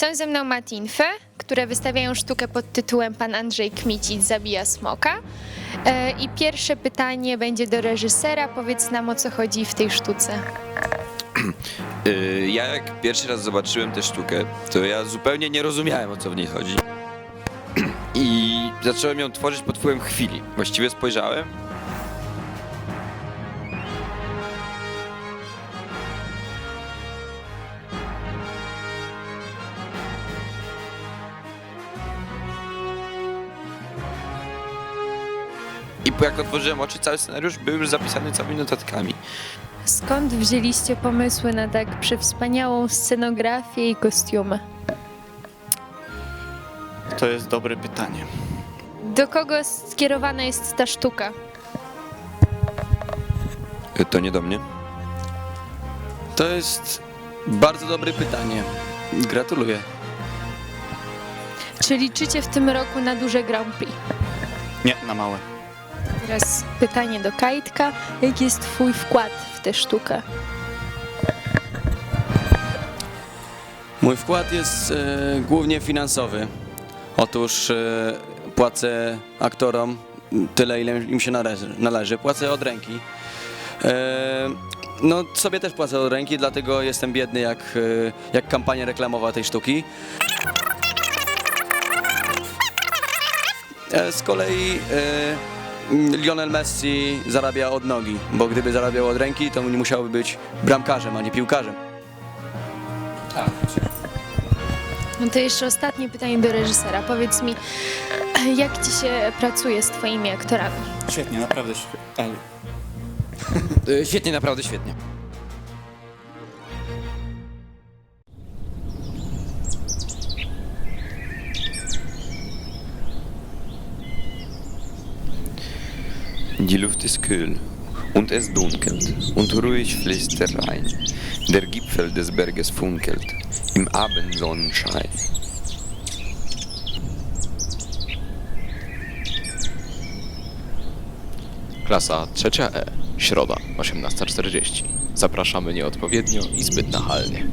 Są ze mną Matinfy, które wystawiają sztukę pod tytułem Pan Andrzej Kmicic zabija smoka. E, I pierwsze pytanie będzie do reżysera. Powiedz nam o co chodzi w tej sztuce. Y, Ja jak pierwszy raz zobaczyłem tę sztukę, to ja zupełnie nie rozumiałem o co w niej chodzi. I zacząłem ją tworzyć pod wpływem chwili. Właściwie spojrzałem. I po- jak otworzyłem oczy, cały scenariusz był już zapisany całymi notatkami. Skąd wzięliście pomysły na tak przewspaniałą scenografię i kostiumy? To jest dobre pytanie. Do kogo skierowana jest ta sztuka? Y, To nie do mnie. To jest bardzo dobre pytanie. Gratuluję. Czy liczycie w tym roku na duże Grand Prix? Nie, na małe. Teraz pytanie do Kajtka. Jaki jest twój wkład w tę sztukę? Mój wkład jest e, głównie finansowy. Otóż e, płacę aktorom tyle, ile im się należy. należy. Płacę od ręki. E, no, sobie też płacę od ręki, dlatego jestem biedny jak, e, jak kampania reklamowa tej sztuki. Z kolei Lionel Messi zarabia od nogi, bo gdyby zarabiał od ręki, to nie musiałby być bramkarzem, a nie piłkarzem. No to jeszcze ostatnie pytanie do reżysera. Powiedz mi, jak ci się pracuje z twoimi aktorami? Świetnie, naprawdę świetnie. Świetnie, naprawdę świetnie. Die Luft ist kühl und es dunkelt und ruhig fließt der Rhein. Der Gipfel des Berges funkelt im Abendsonnenschein. Klasa trzecia E, środa, 18.40. Zapraszamy nieodpowiednio i zbyt nachalnie.